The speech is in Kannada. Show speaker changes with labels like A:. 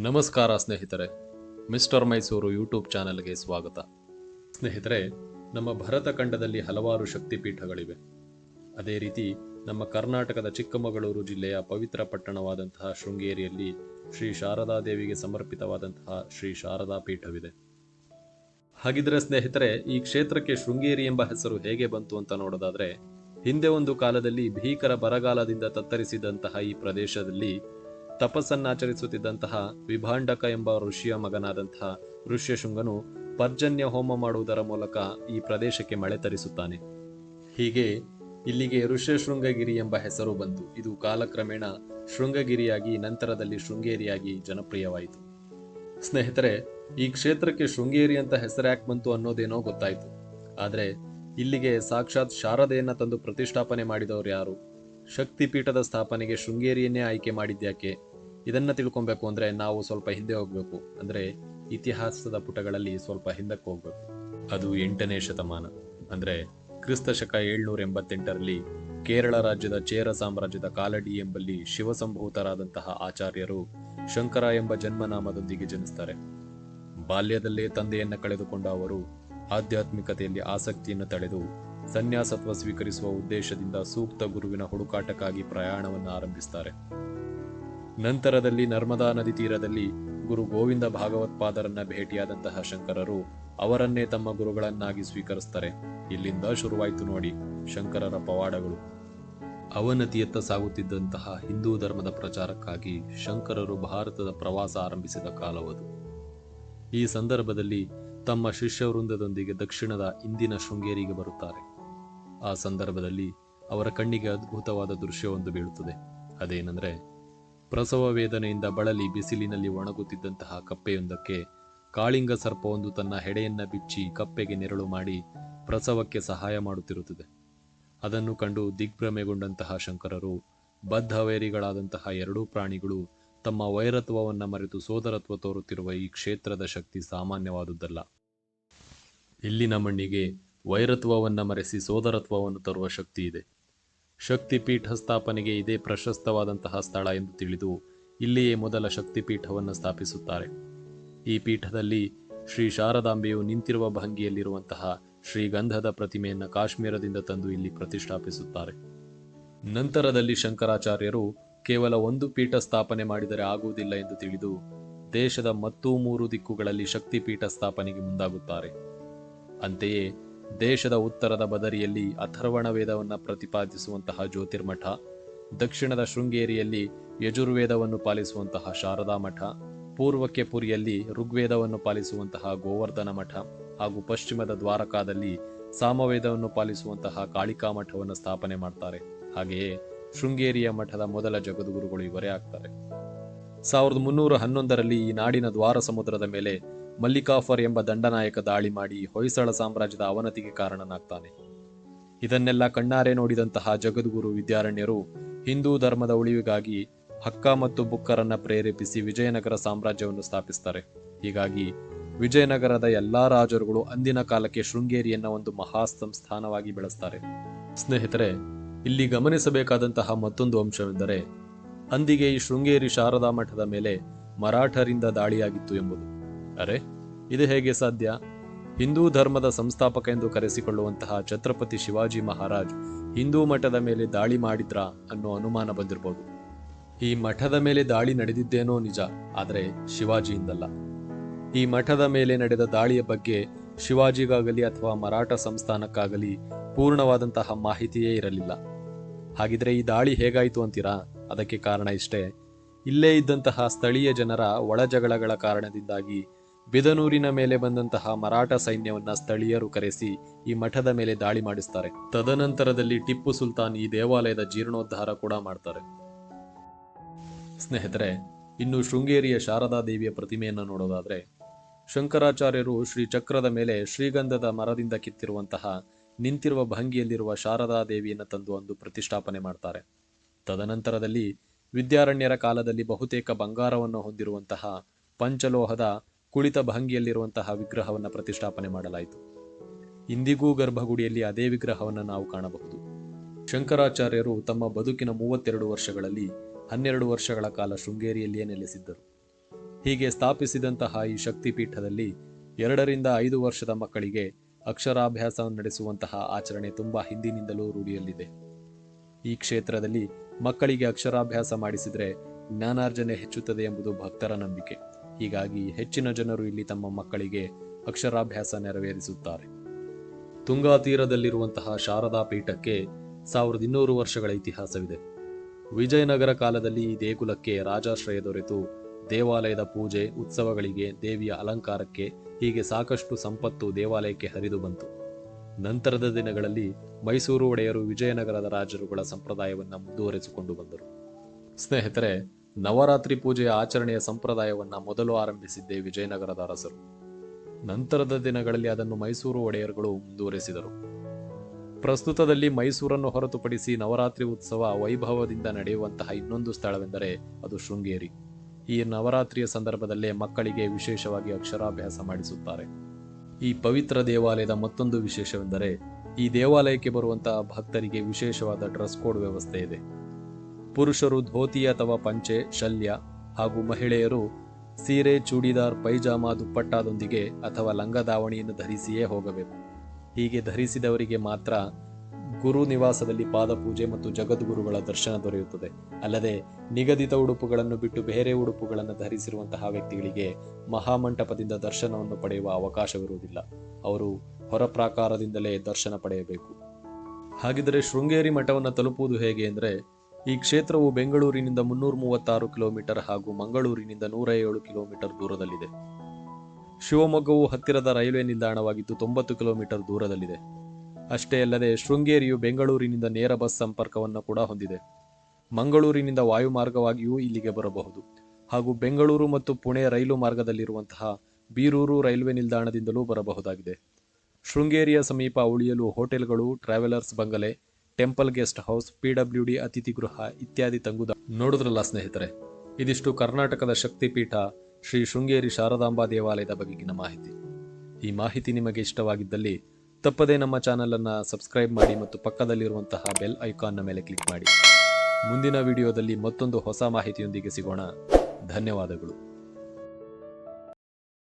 A: ನಮಸ್ಕಾರ ಸ್ನೇಹಿತರೆ, ಮಿಸ್ಟರ್ ಮೈಸೂರು ಯೂಟ್ಯೂಬ್ ಚಾನೆಲ್ಗೆ ಸ್ವಾಗತ. ಸ್ನೇಹಿತರೆ, ನಮ್ಮ ಭರತ ಖಂಡದಲ್ಲಿ ಹಲವಾರು ಶಕ್ತಿಪೀಠಗಳಿವೆ. ಅದೇ ರೀತಿ ನಮ್ಮ ಕರ್ನಾಟಕದ ಚಿಕ್ಕಮಗಳೂರು ಜಿಲ್ಲೆಯ ಪವಿತ್ರ ಪಟ್ಟಣವಾದಂತಹ ಶೃಂಗೇರಿಯಲ್ಲಿ ಶ್ರೀ ಶಾರದಾ ದೇವಿಗೆ ಸಮರ್ಪಿತವಾದಂತಹ ಶ್ರೀ ಶಾರದಾ ಪೀಠವಿದೆ. ಹಾಗಿದ್ರೆ ಸ್ನೇಹಿತರೆ, ಈ ಕ್ಷೇತ್ರಕ್ಕೆ ಶೃಂಗೇರಿ ಎಂಬ ಹೆಸರು ಹೇಗೆ ಬಂತು ಅಂತ ನೋಡೋದಾದ್ರೆ, ಹಿಂದೆ ಒಂದು ಕಾಲದಲ್ಲಿ ಭೀಕರ ಬರಗಾಲದಿಂದ ತತ್ತರಿಸಿದಂತಹ ಈ ಪ್ರದೇಶದಲ್ಲಿ ತಪಸ್ಸನ್ನಾಚರಿಸುತ್ತಿದ್ದಂತಹ ವಿಭಾಂಡಕ ಎಂಬ ಋಷಿಯ ಮಗನಾದಂತಹ ಋಷ್ಯಶೃಂಗನು ಪರ್ಜನ್ಯ ಹೋಮ ಮಾಡುವುದರ ಮೂಲಕ ಈ ಪ್ರದೇಶಕ್ಕೆ ಮಳೆ ತರಿಸುತ್ತಾನೆ. ಹೀಗೆ ಇಲ್ಲಿಗೆ ಋಷ್ಯಶೃಂಗಗಿರಿ ಎಂಬ ಹೆಸರು ಬಂತು. ಇದು ಕಾಲಕ್ರಮೇಣ ಶೃಂಗಗಿರಿಯಾಗಿ, ನಂತರದಲ್ಲಿ ಶೃಂಗೇರಿಯಾಗಿ ಜನಪ್ರಿಯವಾಯಿತು. ಸ್ನೇಹಿತರೆ, ಈ ಕ್ಷೇತ್ರಕ್ಕೆ ಶೃಂಗೇರಿ ಅಂತ ಹೆಸರ್ಯಾಕ್ ಬಂತು ಅನ್ನೋದೇನೋ ಗೊತ್ತಾಯ್ತು. ಆದರೆ ಇಲ್ಲಿಗೆ ಸಾಕ್ಷಾತ್ ಶಾರದೆಯನ್ನು ತಂದು ಪ್ರತಿಷ್ಠಾಪನೆ ಮಾಡಿದವರು ಯಾರು? ಶಕ್ತಿಪೀಠದ ಸ್ಥಾಪನೆಗೆ ಶೃಂಗೇರಿಯನ್ನೇ ಆಯ್ಕೆ ಮಾಡಿದ್ಯಾಕೆ? ಇದನ್ನು ತಿಳ್ಕೊಬೇಕು ಅಂದ್ರೆ ನಾವು ಸ್ವಲ್ಪ ಹಿಂದೆ ಹೋಗಬೇಕು. ಅಂದ್ರೆ ಇತಿಹಾಸದ ಪುಟಗಳಲ್ಲಿ ಸ್ವಲ್ಪ ಹಿಂದಕ್ಕೆ ಹೋಗಬೇಕು. ಅದು ಎಂಟನೇ ಶತಮಾನ. ಅಂದ್ರೆ ಕ್ರಿಸ್ತ ಶಕ ಏಳ್ನೂರ ಎಂಬತ್ತೆಂಟರಲ್ಲಿ ಕೇರಳ ರಾಜ್ಯದ ಚೇರ ಸಾಮ್ರಾಜ್ಯದ ಕಾಲಡಿ ಎಂಬಲ್ಲಿ ಶಿವಸಂಭೂತರಾದಂತಹ ಆಚಾರ್ಯರು ಶಂಕರ ಎಂಬ ಜನ್ಮನಾಮದೊಂದಿಗೆ ಜನಿಸ್ತಾರೆ. ಬಾಲ್ಯದಲ್ಲೇ ತಂದೆಯನ್ನ ಕಳೆದುಕೊಂಡ ಅವರು ಆಧ್ಯಾತ್ಮಿಕತೆಯಲ್ಲಿ ಆಸಕ್ತಿಯನ್ನು ತಳೆದು ಸನ್ಯಾಸತ್ವ ಸ್ವೀಕರಿಸುವ ಉದ್ದೇಶದಿಂದ ಸೂಕ್ತ ಗುರುವಿನ ಹುಡುಕಾಟಕ್ಕಾಗಿ ಪ್ರಯಾಣವನ್ನು ಆರಂಭಿಸ್ತಾರೆ. ನಂತರದಲ್ಲಿ ನರ್ಮದಾ ನದಿ ತೀರದಲ್ಲಿ ಗುರು ಗೋವಿಂದ ಭಾಗವತ್ಪಾದರನ್ನ ಭೇಟಿಯಾದಂತಹ ಶಂಕರರು ಅವರನ್ನೇ ತಮ್ಮ ಗುರುಗಳನ್ನಾಗಿ ಸ್ವೀಕರಿಸ್ತಾರೆ. ಇಲ್ಲಿಂದ ಶುರುವಾಯಿತು ನೋಡಿ ಶಂಕರರ ಪವಾಡಗಳು. ಅವನತಿಯತ್ತ ಸಾಗುತ್ತಿದ್ದಂತಹ ಹಿಂದೂ ಧರ್ಮದ ಪ್ರಚಾರಕ್ಕಾಗಿ ಶಂಕರರು ಭಾರತದ ಪ್ರವಾಸ ಆರಂಭಿಸಿದ ಕಾಲವದು. ಈ ಸಂದರ್ಭದಲ್ಲಿ ತಮ್ಮ ಶಿಷ್ಯವೃಂದದೊಂದಿಗೆ ದಕ್ಷಿಣದ ಇಂದಿನ ಶೃಂಗೇರಿಗೆ ಬರುತ್ತಾರೆ. ಆ ಸಂದರ್ಭದಲ್ಲಿ ಅವರ ಕಣ್ಣಿಗೆ ಅದ್ಭುತವಾದ ದೃಶ್ಯವೊಂದು ಬೀಳುತ್ತದೆ. ಅದೇನೆಂದರೆ, ಪ್ರಸವ ವೇದನೆಯಿಂದ ಬಳಲಿ ಬಿಸಿಲಿನಲ್ಲಿ ಒಣಗುತ್ತಿದ್ದಂತಹ ಕಪ್ಪೆಯೊಂದಕ್ಕೆ ಕಾಳಿಂಗ ಸರ್ಪವೊಂದು ತನ್ನ ಹೆಡೆಯನ್ನ ಬಿಚ್ಚಿ ಕಪ್ಪೆಗೆ ನೆರಳು ಮಾಡಿ ಪ್ರಸವಕ್ಕೆ ಸಹಾಯ ಮಾಡುತ್ತಿರುತ್ತದೆ. ಅದನ್ನು ಕಂಡು ದಿಗ್ಭ್ರಮೆಗೊಂಡಂತಹ ಶಂಕರರು, ಬದ್ಧವೈರಿಗಳಾದಂತಹ ಎರಡೂ ಪ್ರಾಣಿಗಳು ತಮ್ಮ ವೈರತ್ವವನ್ನು ಮರೆತು ಸೋದರತ್ವ ತೋರುತ್ತಿರುವ ಈ ಕ್ಷೇತ್ರದ ಶಕ್ತಿ ಸಾಮಾನ್ಯವಾದುದಲ್ಲ ಇಲ್ಲಿನ ಮಣ್ಣಿಗೆ ವೈರತ್ವವನ್ನ ಮರೆಸಿ ಸೋದರತ್ವವನ್ನು ತರುವ ಶಕ್ತಿ ಇದೆ. ಶಕ್ತಿಪೀಠ ಸ್ಥಾಪನೆಗೆ ಇದೇ ಪ್ರಶಸ್ತವಾದಂತಹ ಸ್ಥಳ ಎಂದು ತಿಳಿದು ಇಲ್ಲಿಯೇ ಮೊದಲ ಶಕ್ತಿಪೀಠವನ್ನು ಸ್ಥಾಪಿಸುತ್ತಾರೆ. ಈ ಪೀಠದಲ್ಲಿ ಶ್ರೀ ಶಾರದಾಂಬೆಯು ನಿಂತಿರುವ ಭಂಗಿಯಲ್ಲಿರುವಂತಹ ಶ್ರೀಗಂಧದ ಪ್ರತಿಮೆಯನ್ನು ಕಾಶ್ಮೀರದಿಂದ ತಂದು ಇಲ್ಲಿ ಪ್ರತಿಷ್ಠಾಪಿಸುತ್ತಾರೆ. ನಂತರದಲ್ಲಿ ಶಂಕರಾಚಾರ್ಯರು ಕೇವಲ ಒಂದು ಪೀಠ ಸ್ಥಾಪನೆ ಮಾಡಿದರೆ ಆಗುವುದಿಲ್ಲ ಎಂದು ತಿಳಿದು ದೇಶದ ಮತ್ತೂ ಮೂರು ದಿಕ್ಕುಗಳಲ್ಲಿ ಶಕ್ತಿಪೀಠ ಸ್ಥಾಪನೆಗೆ ಮುಂದಾಗುತ್ತಾರೆ. ಅಂತೆಯೇ ದೇಶದ ಉತ್ತರದ ಬದರಿಯಲ್ಲಿ ಅಥರ್ವಣ ವೇದವನ್ನು ಪ್ರತಿಪಾದಿಸುವಂತಹ ಜ್ಯೋತಿರ್ಮಠ, ದಕ್ಷಿಣದ ಶೃಂಗೇರಿಯಲ್ಲಿ ಯಜುರ್ವೇದವನ್ನು ಪಾಲಿಸುವಂತಹ ಶಾರದಾ ಮಠ ಪೂರ್ವಕ್ಕೆ ಪುರಿಯಲ್ಲಿ ಋಗ್ವೇದವನ್ನು ಪಾಲಿಸುವಂತಹ ಗೋವರ್ಧನ ಮಠ ಹಾಗೂ ಪಶ್ಚಿಮದ ದ್ವಾರಕಾದಲ್ಲಿ ಸಾಮವೇದವನ್ನು ಪಾಲಿಸುವಂತಹ ಕಾಳಿಕಾ ಮಠವನ್ನು ಸ್ಥಾಪನೆ ಮಾಡ್ತಾರೆ. ಹಾಗೆಯೇ ಶೃಂಗೇರಿಯ ಮಠದ ಮೊದಲ ಜಗದ್ಗುರುಗಳು ಇವರೇ ಆಗ್ತಾರೆ. ಸಾವಿರದ ಮುನ್ನೂರ ಹನ್ನೊಂದರಲ್ಲಿ ಈ ನಾಡಿನ ದ್ವಾರ ಸಮುದ್ರದ ಮೇಲೆ ಮಲ್ಲಿಕಾಫರ್ ಎಂಬ ದಂಡನಾಯಕ ದಾಳಿ ಮಾಡಿ ಹೊಯ್ಸಳ ಸಾಮ್ರಾಜ್ಯದ ಅವನತಿಗೆ ಕಾರಣನಾಗ್ತಾನೆ. ಇದನ್ನೆಲ್ಲ ಕಣ್ಣಾರೆ ನೋಡಿದಂತಹ ಜಗದ್ಗುರು ವಿದ್ಯಾರಣ್ಯರು ಹಿಂದೂ ಧರ್ಮದ ಉಳಿವಿಗಾಗಿ ಹಕ್ಕ ಮತ್ತು ಬುಕ್ಕರನ್ನ ಪ್ರೇರೇಪಿಸಿ ವಿಜಯನಗರ ಸಾಮ್ರಾಜ್ಯವನ್ನು ಸ್ಥಾಪಿಸ್ತಾರೆ. ಹೀಗಾಗಿ ವಿಜಯನಗರದ ಎಲ್ಲಾ ರಾಜರುಗಳು ಅಂದಿನ ಕಾಲಕ್ಕೆ ಶೃಂಗೇರಿಯನ್ನ ಒಂದು ಮಹಾ ಸಂಸ್ಥಾನವಾಗಿ ಬೆಳೆಸ್ತಾರೆ. ಸ್ನೇಹಿತರೆ, ಇಲ್ಲಿ ಗಮನಿಸಬೇಕಾದಂತಹ ಮತ್ತೊಂದು ಅಂಶವೆಂದರೆ, ಅಂದಿಗೆ ಈ ಶೃಂಗೇರಿ ಶಾರದಾ ಮಠದ ಮೇಲೆ ಮರಾಠರಿಂದ ದಾಳಿಯಾಗಿತ್ತು ಎಂಬುದು. ಅರೆ, ಇದು ಹೇಗೆ ಸಾಧ್ಯ? ಹಿಂದೂ ಧರ್ಮದ ಸಂಸ್ಥಾಪಕ ಎಂದು ಕರೆಸಿಕೊಳ್ಳುವಂತಹ ಛತ್ರಪತಿ ಶಿವಾಜಿ ಮಹಾರಾಜ್ ಹಿಂದೂ ಮಠದ ಮೇಲೆ ದಾಳಿ ಮಾಡಿದ್ರಾ ಅನ್ನೋ ಅನುಮಾನ ಬಂದಿರಬಹುದು ಈ ಮಠದ ಮೇಲೆ ದಾಳಿ ನಡೆದಿದ್ದೇನೋ ನಿಜ, ಆದರೆ ಶಿವಾಜಿಯಿಂದಲ್ಲ. ಈ ಮಠದ ಮೇಲೆ ನಡೆದ ದಾಳಿಯ ಬಗ್ಗೆ ಶಿವಾಜಿಗಾಗಲಿ ಅಥವಾ ಮರಾಠ ಸಂಸ್ಥಾನಕ್ಕಾಗಲಿ ಪೂರ್ಣವಾದಂತಹ ಮಾಹಿತಿಯೇ ಇರಲಿಲ್ಲ. ಹಾಗಿದ್ರೆ ಈ ದಾಳಿ ಹೇಗಾಯಿತು ಅಂತೀರಾ? ಅದಕ್ಕೆ ಕಾರಣ ಇಷ್ಟೇ. ಇಲ್ಲೇ ಇದ್ದಂತಹ ಸ್ಥಳೀಯ ಜನರ ಒಳಜಗಳಗಳ ಕಾರಣದಿಂದಾಗಿ ಬಿದನೂರಿನ ಮೇಲೆ ಬಂದಂತಹ ಮರಾಠ ಸೈನ್ಯವನ್ನ ಸ್ಥಳೀಯರು ಕರೆಸಿ ಈ ಮಠದ ಮೇಲೆ ದಾಳಿ ಮಾಡಿಸ್ತಾರೆ. ತದನಂತರದಲ್ಲಿ ಟಿಪ್ಪು ಸುಲ್ತಾನ್ ಈ ದೇವಾಲಯದ ಜೀರ್ಣೋದ್ಧಾರ ಕೂಡ ಮಾಡ್ತಾರೆ. ಸ್ನೇಹಿತರೆ, ಇನ್ನು ಶೃಂಗೇರಿಯ ಶಾರದಾ ದೇವಿಯ ಪ್ರತಿಮೆಯನ್ನು ನೋಡೋದಾದ್ರೆ, ಶಂಕರಾಚಾರ್ಯರು ಶ್ರೀ ಚಕ್ರದ ಮೇಲೆ ಶ್ರೀಗಂಧದ ಮರದಿಂದ ಕಿತ್ತಿರುವಂತಹ ನಿಂತಿರುವ ಭಂಗಿಯಲ್ಲಿರುವ ಶಾರದಾ ದೇವಿಯನ್ನು ತಂದು ಒಂದು ಪ್ರತಿಷ್ಠಾಪನೆ ಮಾಡ್ತಾರೆ. ತದನಂತರದಲ್ಲಿ ವಿದ್ಯಾರಣ್ಯರ ಕಾಲದಲ್ಲಿ ಬಹುತೇಕ ಬಂಗಾರವನ್ನು ಹೊಂದಿರುವಂತಹ ಪಂಚಲೋಹದ ಕುಳಿತ ಭಂಗಿಯಲ್ಲಿರುವಂತಹ ವಿಗ್ರಹವನ್ನು ಪ್ರತಿಷ್ಠಾಪನೆ ಮಾಡಲಾಯಿತು. ಇಂದಿಗೂ ಗರ್ಭಗುಡಿಯಲ್ಲಿ ಅದೇ ವಿಗ್ರಹವನ್ನು ನಾವು ಕಾಣಬಹುದು. ಶಂಕರಾಚಾರ್ಯರು ತಮ್ಮ ಬದುಕಿನ ಮೂವತ್ತೆರಡು ವರ್ಷಗಳಲ್ಲಿ ಹನ್ನೆರಡು ವರ್ಷಗಳ ಕಾಲ ಶೃಂಗೇರಿಯಲ್ಲಿಯೇ ನೆಲೆಸಿದ್ದರು. ಹೀಗೆ ಸ್ಥಾಪಿಸಿದಂತಹ ಈ ಶಕ್ತಿಪೀಠದಲ್ಲಿ ಎರಡರಿಂದ ಐದು ವರ್ಷದ ಮಕ್ಕಳಿಗೆ ಅಕ್ಷರಾಭ್ಯಾಸ ನಡೆಸುವಂತಹ ಆಚರಣೆ ತುಂಬಾ ಹಿಂದಿನಿಂದಲೂ ರೂಢಿಯಲ್ಲಿದೆ. ಈ ಕ್ಷೇತ್ರದಲ್ಲಿ ಮಕ್ಕಳಿಗೆ ಅಕ್ಷರಾಭ್ಯಾಸ ಮಾಡಿಸಿದರೆ ಜ್ಞಾನಾರ್ಜನೆ ಹೆಚ್ಚುತ್ತದೆ ಎಂಬುದು ಭಕ್ತರ ನಂಬಿಕೆ. ಹೀಗಾಗಿ ಹೆಚ್ಚಿನ ಜನರು ಇಲ್ಲಿ ತಮ್ಮ ಮಕ್ಕಳಿಗೆ ಅಕ್ಷರಾಭ್ಯಾಸ ನೆರವೇರಿಸುತ್ತಾರೆ. ತುಂಗಾ ತೀರದಲ್ಲಿರುವಂತಹ ಶಾರದಾ ಪೀಠಕ್ಕೆ ಸಾವಿರದ ಇನ್ನೂರು ವರ್ಷಗಳ ಇತಿಹಾಸವಿದೆ. ವಿಜಯನಗರ ಕಾಲದಲ್ಲಿ ಈ ದೇಗುಲಕ್ಕೆ ರಾಜಾಶ್ರಯ ದೊರೆತು ದೇವಾಲಯದ ಪೂಜೆ, ಉತ್ಸವಗಳಿಗೆ ದೇವಿಯ ಅಲಂಕಾರಕ್ಕೆ ಹೀಗೆ ಸಾಕಷ್ಟು ಸಂಪತ್ತು ದೇವಾಲಯಕ್ಕೆ ಹರಿದು ಬಂತು. ನಂತರದ ದಿನಗಳಲ್ಲಿ ಮೈಸೂರು ಒಡೆಯರು ವಿಜಯನಗರದ ರಾಜರುಗಳ ಸಂಪ್ರದಾಯವನ್ನು ಮುಂದುವರೆಸಿಕೊಂಡು ಬಂದರು. ಸ್ನೇಹಿತರೆ ನವರಾತ್ರಿ ಪೂಜೆಯ ಆಚರಣೆಯ ಸಂಪ್ರದಾಯವನ್ನ ಮೊದಲು ಆರಂಭಿಸಿದ್ದೇ ವಿಜಯನಗರದ ಅರಸರು. ನಂತರದ ದಿನಗಳಲ್ಲಿ ಅದನ್ನು ಮೈಸೂರು ಒಡೆಯರುಗಳು ಮುಂದುವರೆಸಿದರು. ಪ್ರಸ್ತುತದಲ್ಲಿ ಮೈಸೂರನ್ನು ಹೊರತುಪಡಿಸಿ ನವರಾತ್ರಿ ಉತ್ಸವ ವೈಭವದಿಂದ ನಡೆಯುವಂತಹ ಇನ್ನೊಂದು ಸ್ಥಳವೆಂದರೆ ಅದು ಶೃಂಗೇರಿ. ಈ ನವರಾತ್ರಿಯ ಸಂದರ್ಭದಲ್ಲೇ ಮಕ್ಕಳಿಗೆ ವಿಶೇಷವಾಗಿ ಅಕ್ಷರಾಭ್ಯಾಸ ಮಾಡಿಸುತ್ತಾರೆ. ಈ ಪವಿತ್ರ ದೇವಾಲಯದ ಮತ್ತೊಂದು ವಿಶೇಷವೆಂದರೆ ಈ ದೇವಾಲಯಕ್ಕೆ ಬರುವಂತಹ ಭಕ್ತರಿಗೆ ವಿಶೇಷವಾದ ಡ್ರೆಸ್ ಕೋಡ್ ವ್ಯವಸ್ಥೆ ಇದೆ. ಪುರುಷರು ಧೋತಿ ಅಥವಾ ಪಂಚೆ, ಶಲ್ಯ ಹಾಗೂ ಮಹಿಳೆಯರು ಸೀರೆ, ಚೂಡಿದಾರ್, ಪೈಜಾಮ, ದುಪ್ಪಟ್ಟಾದೊಂದಿಗೆ ಅಥವಾ ಲಂಗ ದಾವಣಿಯನ್ನು ಧರಿಸಿಯೇ ಹೋಗಬೇಕು. ಹೀಗೆ ಧರಿಸಿದವರಿಗೆ ಮಾತ್ರ ಗುರು ನಿವಾಸದಲ್ಲಿ ಪಾದಪೂಜೆ ಮತ್ತು ಜಗದ್ಗುರುಗಳ ದರ್ಶನ ದೊರೆಯುತ್ತದೆ. ಅಲ್ಲದೆ ನಿಗದಿತ ಉಡುಪುಗಳನ್ನು ಬಿಟ್ಟು ಬೇರೆ ಉಡುಪುಗಳನ್ನು ಧರಿಸಿರುವಂತಹ ವ್ಯಕ್ತಿಗಳಿಗೆ ಮಹಾಮಂಟಪದಿಂದ ದರ್ಶನವನ್ನು ಪಡೆಯುವ ಅವಕಾಶವಿರುವುದಿಲ್ಲ. ಅವರು ಹೊರ ಪ್ರಾಕಾರದಿಂದಲೇ ದರ್ಶನ ಪಡೆಯಬೇಕು. ಹಾಗಿದ್ದರೆ ಶೃಂಗೇರಿ ಮಠವನ್ನು ತಲುಪುವುದು ಹೇಗೆ ಅಂದರೆ ಈ ಕ್ಷೇತ್ರವು ಬೆಂಗಳೂರಿನಿಂದ ಮುನ್ನೂರ ಮೂವತ್ತಾರು ಕಿಲೋಮೀಟರ್ ಹಾಗೂ ಮಂಗಳೂರಿನಿಂದ ನೂರ ಏಳು ಕಿಲೋಮೀಟರ್ ದೂರದಲ್ಲಿದೆ. ಶಿವಮೊಗ್ಗವು ಹತ್ತಿರದ ರೈಲ್ವೆ ನಿಲ್ದಾಣವಾಗಿದ್ದು ತೊಂಬತ್ತು ಕಿಲೋಮೀಟರ್ ದೂರದಲ್ಲಿದೆ. ಅಷ್ಟೇ ಅಲ್ಲದೆ ಶೃಂಗೇರಿಯು ಬೆಂಗಳೂರಿನಿಂದ ನೇರ ಬಸ್ ಸಂಪರ್ಕವನ್ನು ಕೂಡ ಹೊಂದಿದೆ. ಮಂಗಳೂರಿನಿಂದ ವಾಯು ಮಾರ್ಗವಾಗಿಯೂ ಇಲ್ಲಿಗೆ ಬರಬಹುದು. ಹಾಗೂ ಬೆಂಗಳೂರು ಮತ್ತು ಪುಣೆ ರೈಲು ಮಾರ್ಗದಲ್ಲಿರುವಂತಹ ಬೀರೂರು ರೈಲ್ವೆ ನಿಲ್ದಾಣದಿಂದಲೂ ಬರಬಹುದಾಗಿದೆ. ಶೃಂಗೇರಿಯ ಸಮೀಪ ಉಳಿಯಲು ಹೋಟೆಲ್ಗಳು, travellers bungalow temple guest house P W D ಅತಿಥಿ ಗೃಹ ಇತ್ಯಾದಿ ತಂಗುದ ನೋಡಿದ್ರಲ್ಲ ಸ್ನೇಹಿತರೆ. ಇದಿಷ್ಟು ಕರ್ನಾಟಕದ ಶಕ್ತಿಪೀಠ ಶ್ರೀ ಶೃಂಗೇರಿ ಶಾರದಾಂಬಾ ದೇವಾಲಯದ ಬಗೆಗಿನ ಮಾಹಿತಿ. ಈ ಮಾಹಿತಿ ನಿಮಗೆ ಇಷ್ಟವಾಗಿದ್ದಲ್ಲಿ ತಪ್ಪದೇ ನಮ್ಮ ಚಾನೆಲ್ ಅನ್ನ ಸಬ್ಸ್ಕ್ರೈಬ್ ಮಾಡಿ ಮತ್ತು ಪಕ್ಕದಲ್ಲಿರುವಂತಹ ಬೆಲ್ ಐಕಾನ್ನ ಮೇಲೆ ಕ್ಲಿಕ್ ಮಾಡಿ. ಮುಂದಿನ ವಿಡಿಯೋದಲ್ಲಿ ಮತ್ತೊಂದು ಹೊಸ ಮಾಹಿತಿಯೊಂದಿಗೆ ಸಿಗೋಣ. ಧನ್ಯವಾದಗಳು.